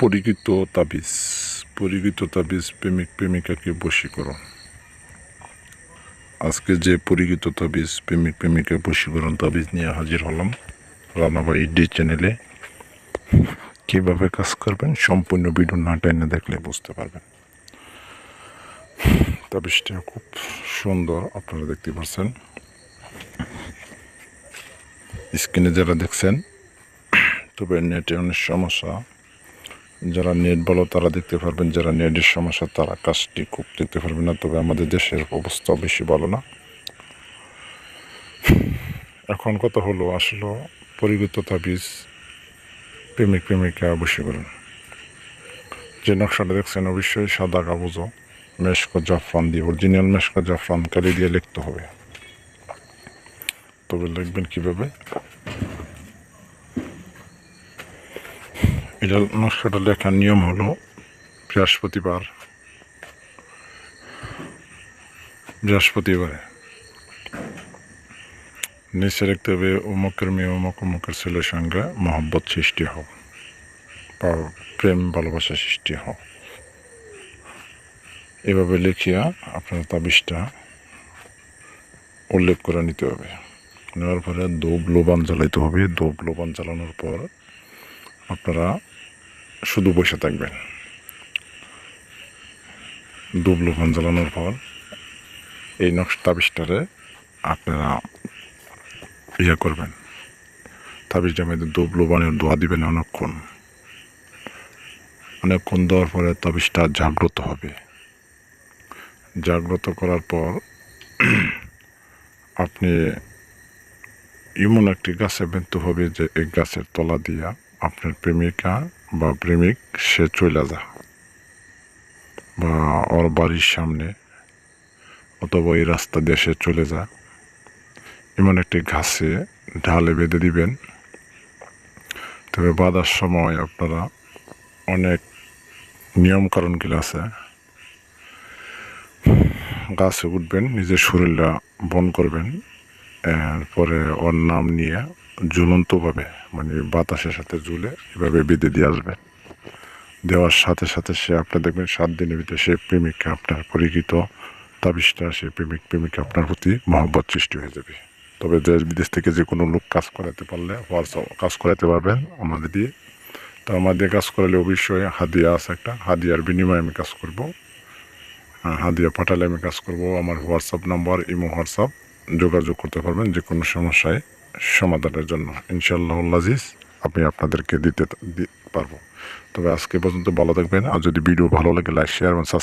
পরিচিত তাবিজ পরিচিত তাবিজ প্রেমিক প্রেমিকাকে বশীকরণ আজকে যে পরিচিত তাবিজ, প্রেমিক প্রেমিকা বশীকরণ তাবিজ নিয়ে হাজির হলাম রানাবাই ইডি চ্যানেলে। কীভাবে কাজ করবেন? সম্পূর্ণ ভিডিও না টাইনে দেখলে বুঝতে পারবেন। তাবিজটা খুব সুন্দর, আপনারা দেখতে পাচ্ছেন। স্ক্রিনে যারা দেখছেন, তবে নেটে অনেক সমস্যা। যারা নেট বলো, তারা দেখতে পারবেন, যারা নেটের সমস্যা, তারা কাজটি খুব দেখতে পারবেন না। তবে আমাদের দেশের অবস্থা বেশি ভালো না। এখন কথা হলো, আসলে পরিগত তাবিজ প্রেমিক প্রেমিকা বসে করুন যে নকশাটা দেখছেন অবশ্যই সাদা কাগজও, মেশকো জাফরান দিয়ে, অরিজিনাল মেশকো জাফরান কালি দিয়ে লিখতে হবে। তবে লিখবেন কীভাবে? এটা নকশাটা লেখার নিয়ম হলো বৃহস্পতিবার। বৃহস্পতিবারে। নিচে লিখতে হবে অমুকের মেয়ে অমুক অমুকের ছেলের সঙ্গে মহব্বত সৃষ্টি হোক, বা প্রেম, ভালোবাসা সৃষ্টি হোক। এভাবে লিখিয়া আপনার তাবিজটা উল্লেখ করে নিতে হবে। নেওয়ার পরে দোব লোবান জ্বালাইতে হবে। দোব লোবান জ্বালানোর পর আপনারা শুধু বসে থাকবেন। দোব লোবান জ্বালানোর পর এই নকশ তাবিজটারে আপনারা ইয়ে করবেন। তাবিজটা মধ্যে দোব লোবানের দোয়া দিবেন অনেকক্ষণ। অনেকক্ষণ দেওয়ার পরে তাবিজটা জাগ্রত হবে। জাগ্রত করার পর আপনি এমন একটি গাছে বেঁধতে হবে যে এই গাছের তলা দিয়া আপনার প্রেমিকা বা প্রেমিক, সে চলে যা। বা ওর বাড়ির সামনে অথবা এই রাস্তা দিয়ে সে চলে যা। এমন একটি ঘাসে ঢালে বেঁধে দিবেন। তবে বাঁধার সময় আপনারা অনেক নিয়মকানুনগুলো আছে। গাছে উঠবেন, নিজের শরীরটা বন করবেন। এরপরে ওর নাম নিয়ে ঝুলন্তভাবে মানে বাতাসের সাথে ঝুলে এভাবে বেঁধে দিয়ে আসবেন দেওয়ার সাথে সাথে সে আপনার দেখবেন সাত দিনের ভিতরে সে প্রেমিককে আপনার পরিচিত তাবিজটা সে প্রেমিক প্রেমিকা আপনার প্রতি মহব্বত সৃষ্টি হয়ে যাবে। তবে দেশ বিদেশ থেকে যে কোনো লোক কাজ করাতে পারলে হোয়াটসঅ্যাপ কাজ করাতে পারবেন আমাদের দিয়ে। তো আমাদের কাজ করালে অবশ্যই হাদিয়া আছে একটা হাদিয়ার বিনিময়ে আমি কাজ করব। হ্যাঁ, হাদিয়া পাঠালে আমি কাজ করব। আমার হোয়াটসঅ্যাপ নাম্বার ইমো হোয়াটসঅ্যাপ যোগাযোগ করতে পারবেন যে কোনো সমস্যায়। সমাধানের জন্য। ইনশাল্লাহ আজিজ, আমি আপনাদেরকে দিতে পারব। তবে আজকে পর্যন্ত ভালো থাকবেন। আর যদি ভিডিও ভালো লাগে, লাইক, শেয়ার এবং সাবস্ক্রাইব